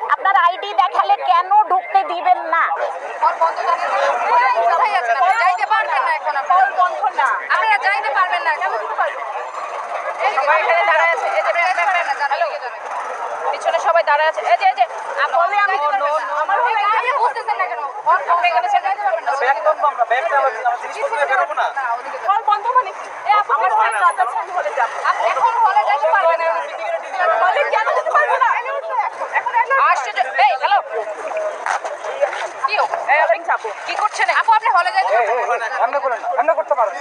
আপনার আইডি দেখালে কেন ঢুকতে দিবেন না? পিছনে সবাই আছে। আমার বন্ধ। মানে চাপো। কি করছেন আপু আপনি হলে যাইতে পারবেন করেন না করতে পারেন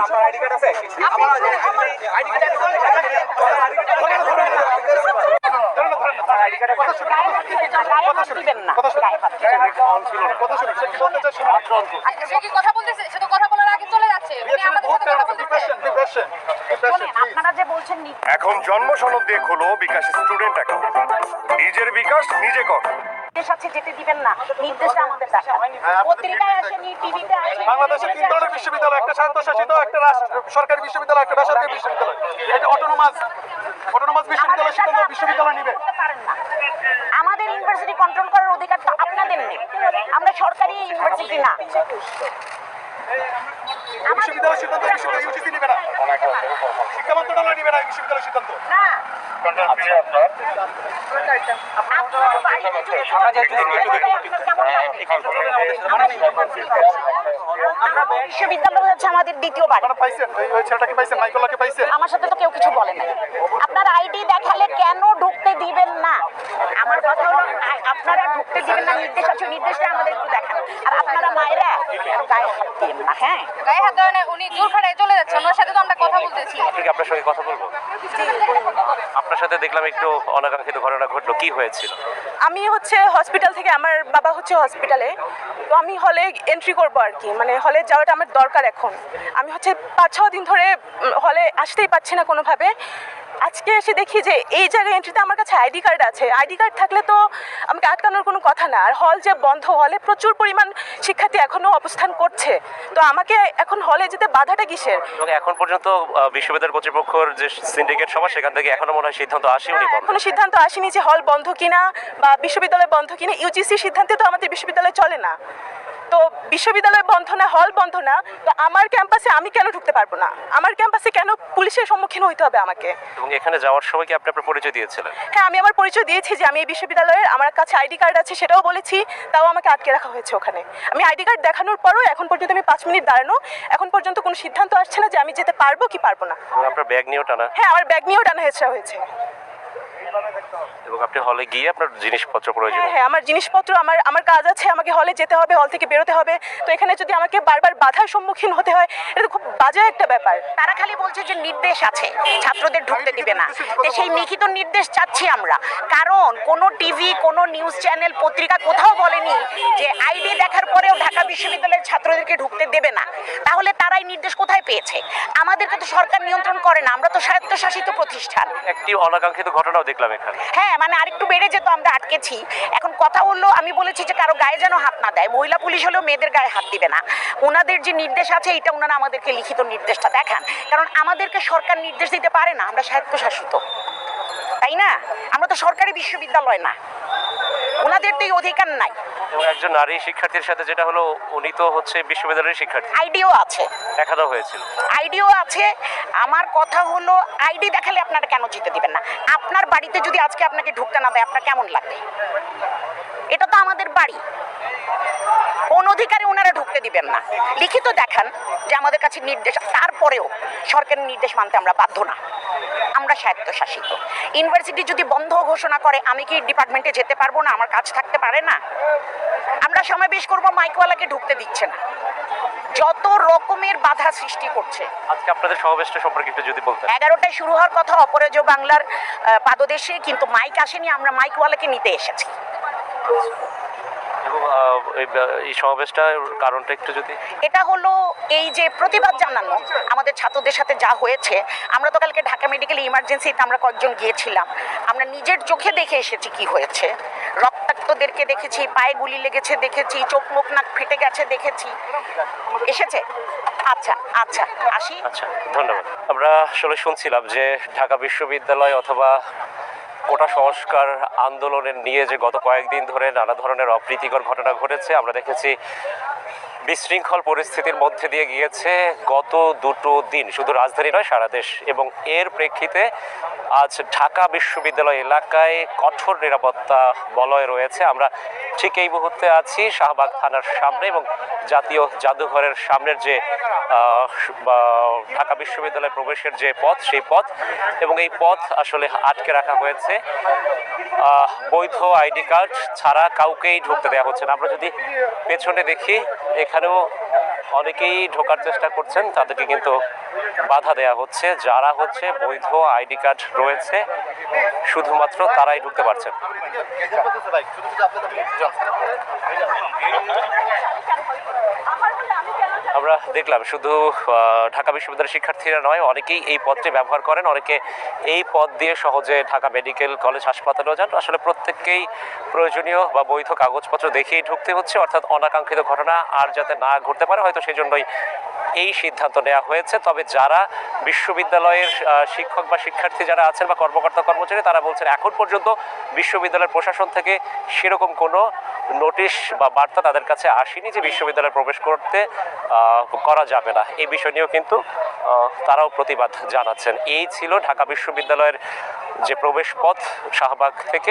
আপনার আইডি কার্ড আছে আইডি কার্ড কথা আচ্ছা, সে কি বলতেছে সে তো কথা বলার আগে চলে যাচ্ছে উনি আমাদের সাথে কথা বলতেছে শোনেন, আপনারা যে বলছেন নি- এখন জন্ম সনদ দিয়ে খোলো বিকাশ স্টুডেন্ট অ্যাকাউন্ট নিজের বিকাশ নিজে কর। যেতে দিবেন না নির্দেশটা আমাদের দেখা পত্রিকায় আসেনি টিভিতে আসেনি বাংলাদেশে তিন ধরনের বিশ্ববিদ্যালয় একটা স্বায়ত্তশাসিত একটা রাষ্ট্র সরকারি বিশ্ববিদ্যালয় একটা বেসরকারি বিশ্ববিদ্যালয়। এটা অটোনোমাস অটোনোমাস বিশ্ববিদ্যালয় সিদ্ধান্ত বিশ্ববিদ্যালয় নিবে। আমাদের ইউনিভার্সিটি কন্ট্রোল করার অধিকার তো আপনাদের নেই। আমরা সরকারি ইউনিভার্সিটি না। বিশ্ববিদ্যালয় সিদ্ধান্ত বিশ্ববিদ্যালয় ইউজিসি নিবে না। শিক্ষা মন্ত্রণালয় নিবে না। এই বিশ্ববিদ্যালয় সিদ্ধান্ত দেখি, দেখি, বিশ্ববিদ্যালয় হচ্ছে আমাদের দ্বিতীয় পাইছেন? আমার সাথে তো কেউ কিছু বলে না আপনার আইডি দেখালে কেন ঢুকতে দিবেন না? আমার কথা হলো আপনারা ঢুকতে দিবেন না নির্দেশ আছে নির্দেশটা আমাদের একটু দেখান। আর আপনারা মায়েরা গায়ে হাত দিবেন না হ্যাঁ? গায়ে হাত দেওয়া উনি জোর খাটায় চলে যাচ্ছেন ওনার সাথে তো আমরা কথা বলতেছি। আপনি কি আপনার সঙ্গে কথা বলব? আপনার সাথে দেখলাম একটু অনাকাঙ্ক্ষিত ঘটনা ঘটলো কি হয়েছিল? আমি হচ্ছে হসপিটাল থেকে আমার বাবা হচ্ছে হসপিটালে তো আমি হলে এন্ট্রি করব আর কি মানে হলে যাওয়াটা আমার দরকার এখন। আমি হচ্ছে পাঁচ ছ দিন ধরে হলে আসতেই পারছি না কোনোভাবে। আজকে এসে দেখি যে এই জায়গায় এন্ট্রিতে আমার কাছে আইডি কার্ড আছে। আইডি কার্ড থাকলে তো আমাকে আটকানোর কোনো কথা না। আর হল যে বন্ধ হলে প্রচুর পরিমাণ শিক্ষার্থী এখনও অবস্থান করছে। তো আমাকে এখন হলে যেতে বাধাটা কিসের? এবং এখন পর্যন্ত বিশ্ববিদ্যালয় কর্তৃপক্ষের যে সিন্ডিকেট সভা সেখান থেকে এখনও মনে হয় সিদ্ধান্ত আসেনি না, বন্ধ। এখনও সিদ্ধান্ত আসেনি যে হল বন্ধ কিনা বা বিশ্ববিদ্যালয় বন্ধ কিনা। ইউজিসি সিদ্ধান্তে তো আমাদের বিশ্ববিদ্যালয় চলে না। তো বিশ্ববিদ্যালয় বন্ধ না হল বন্ধ না তো আমার ক্যাম্পাসে আমি কেন ঢুকতে পারব না? আমার ক্যাম্পাসে কেন পুলিশের সম্মুখীন হইতে হবে আমাকে? এবং এখানে যাওয়ার সময় কি আপনি আপনার পরিচয় দিয়েছিলেন? হ্যাঁ আমি আমার পরিচয় দিয়েছি যে আমি এই বিশ্ববিদ্যালয়ের আমার কাছে আইডি কার্ড আছে সেটাও বলেছি তাও আমাকে আটকে রাখা হয়েছে ওখানে। আমি আইডি কার্ড দেখানোর পরও এখন পর্যন্ত আমি পাঁচ মিনিট দাঁড়ানো এখন পর্যন্ত কোনো সিদ্ধান্ত আসছে না যে আমি যেতে পারব কি পারব না। আপনার ব্যাগ নিয়েও টানা। হ্যাঁ আমার ব্যাগ নিয়েও টানা হেঁচড়া হয়েছে। এবং আপনি হলে গিয়ে আপনার জিনিসপত্র প্রয়োজন। হ্যাঁ হ্যাঁ আমার জিনিসপত্র আমার আমার কাজ আছে আমাকে হলে যেতে হবে হল থেকে বেরোতে হবে। তো এখানে যদি আমাকে বারবার বাধার সম্মুখীন হতে হয় এটা তো খুব বাজে একটা ব্যাপার। তারা খালি বলছে যে নির্দেশ আছে ছাত্রদের ঢুকতে দিবে না। তো সেই লিখিত নির্দেশ চাচ্ছি আমরা। কারণ কোনো টিভি কোনো নিউজ চ্যানেল পত্রিকা কোথাও বলেনি যে আইডি দেখার পরেও ঢাকা বিশ্ববিদ্যালয়ের ছাত্রদেরকে ঢুকতে দেবে না। তাহলে তারা এই নির্দেশ কোথায় পেয়েছে? আমাদেরকে তো সরকার নিয়ন্ত্রণ করে না আমরা তো স্বায়ত্তশাসিত প্রতিষ্ঠান। একটি অনাকাঙ্ক্ষিত ঘটনাও দেখলাম এখানে। হ্যাঁ মানে আরেকটু বেড়ে যেত আমরা আটকেছি। এখন কথা হলো আমি বলেছি যে কারও গায়ে যেন হাত না দেয়। মহিলা পুলিশ হলেও মেয়েদের গায়ে হাত দিবে না। ওনাদের যে নির্দেশ আছে এটা ওনারা আমাদেরকে লিখিত নির্দেশটা দেখান। কারণ আমাদেরকে সরকার নির্দেশ দিতে পারে না আমরা স্বায়ত্তশাসিত। তাই না? আমরা তো সরকারি বিশ্ববিদ্যালয় না। ওনাদের তো এই অধিকার নাই। এবং একজন নারী শিক্ষার্থীর সাথে যেটা হলো উনি তো হচ্ছে বিশ্ববিদ্যালয়ের শিক্ষার্থী। আইডিও আছে। দেখানো হয়েছিল। আইডিও আছে। আমার কথা হলো আইডি দেখালে আপনারা কেন জিতে দিবেন না? আপনার বাড়িতে যদি আজকে আপনাকে ঢুকতে না দেয় আপনার কেমন লাগবে? এটা তো আমাদের বাড়ি। কোন অধিকারে ওনারা ঢুকতে দিবেন না। লিখিত দেখান যে আমাদের কাছে নির্দেশ তারপরেও সরকারের নির্দেশ মানতে আমরা বাধ্য না। আমরা স্বায়ত্তশাসিত। ইউনিভার্সিটি যদি বন্ধ ঘোষণা করে আমি কি ডিপার্টমেন্টে যেতে পারব না? আমার কাজ থাকতে পারে না? আমরা সমাবেশ করব মাইকওয়ালাকে ঢুকতে দিচ্ছে না। যত রকমের বাধা সৃষ্টি করছে। আজকে আপনাদের সমাবেশটা সম্পর্কে একটু যদি বলতেন। এগারোটায় শুরু হওয়ার কথা অপরাজ বাংলার পাদদেশে কিন্তু মাইক আসেনি আমরা মাইকওয়ালাকে নিতে এসেছি। এবং এই- সমাবেশটার কারণটা একটু যদি এটা হলো এই যে প্রতিবাদ জানানো আমাদের ছাত্রদের সাথে যা হয়েছে। আমরা তো কালকে ঢাকা মেডিকেল ইমার্জেন্সিতে আমরা কয়েকজন গিয়েছিলাম। আমরা নিজের চোখে দেখে এসেছি কি হয়েছে। রক্তাক্তদেরকে দেখেছি পায়ে গুলি লেগেছে দেখেছি চোখ মুখ নাক ফেটে গেছে দেখেছি। এসেছে? আচ্ছা আচ্ছা আসি। আচ্ছা ধন্যবাদ। আমরা আসলে শুনছিলাম যে ঢাকা বিশ্ববিদ্যালয় অথবা কোটা সংস্কার আন্দোলনের নিয়ে যে গত কয়েকদিন ধরে নানা ধরনের অপ্রীতিকর ঘটনা ঘটেছে, আমরা দেখেছি বিশৃঙ্খল পরিস্থিতির মধ্যে দিয়ে গিয়েছে গত দুটো দিন। শুধু রাজধানী নয়, সারা দেশ। এবং এর প্রেক্ষিতে আজ ঢাকা বিশ্ববিদ্যালয় এলাকায় কঠোর নিরাপত্তা বলয় রয়েছে। আমরা ঠিক এই মুহূর্তে আছি শাহবাগ থানার সামনে এবং জাতীয় জাদুঘরের সামনের যে ঢাকা বিশ্ববিদ্যালয়ে প্রবেশের যে পথ, সেই পথ এবং এই পথ আসলে আটকে রাখা হয়েছে। বৈধ আইডি কার্ড ছাড়া কাউকেই ঢুকতে দেওয়া হচ্ছে না। আমরা যদি পেছনে দেখি, এখানেও অনেকেই ঢোকার চেষ্টা করছেন, তাদেরকে কিন্তু বাধা দেয়া হচ্ছে। যারা হচ্ছে বৈধ আইডি কার্ড রয়েছে, শুধুমাত্র তারাই ঢুকতে পারছেন আমরা দেখলাম, শুধু ঢাকা বিশ্ববিদ্যালয়ের শিক্ষার্থীরা নয়, অনেকেই এই পথটি ব্যবহার করেন, অনেকে এই পথ দিয়ে সহজে ঢাকা মেডিকেল কলেজ হাসপাতালেও যান। আসলে প্রত্যেককেই প্রয়োজনীয় বা বৈধ কাগজপত্র দেখেই ঢুকতে হচ্ছে, অর্থাৎ অনাকাঙ্ক্ষিত ঘটনা আর যাতে না ঘটতে পারে, হয়তো সেজন্যই এই সিদ্ধান্ত নেওয়া হয়েছে। তবে যারা বিশ্ববিদ্যালয়ের শিক্ষক বা শিক্ষার্থী যারা আছেন বা কর্মকর্তা কর্মচারী, তারা বলছেন এখন পর্যন্ত বিশ্ববিদ্যালয়ের প্রশাসন থেকে সেরকম কোনো নোটিশ বা বার্তা তাদের কাছে আসেনি যে বিশ্ববিদ্যালয়ে প্রবেশ করতে করা যাবে না। এই বিষয় নিয়েও কিন্তু তারাও প্রতিবাদ জানাচ্ছেন। এই ছিল ঢাকা বিশ্ববিদ্যালয়ের যে প্রবেশ পথ শাহবাগ থেকে।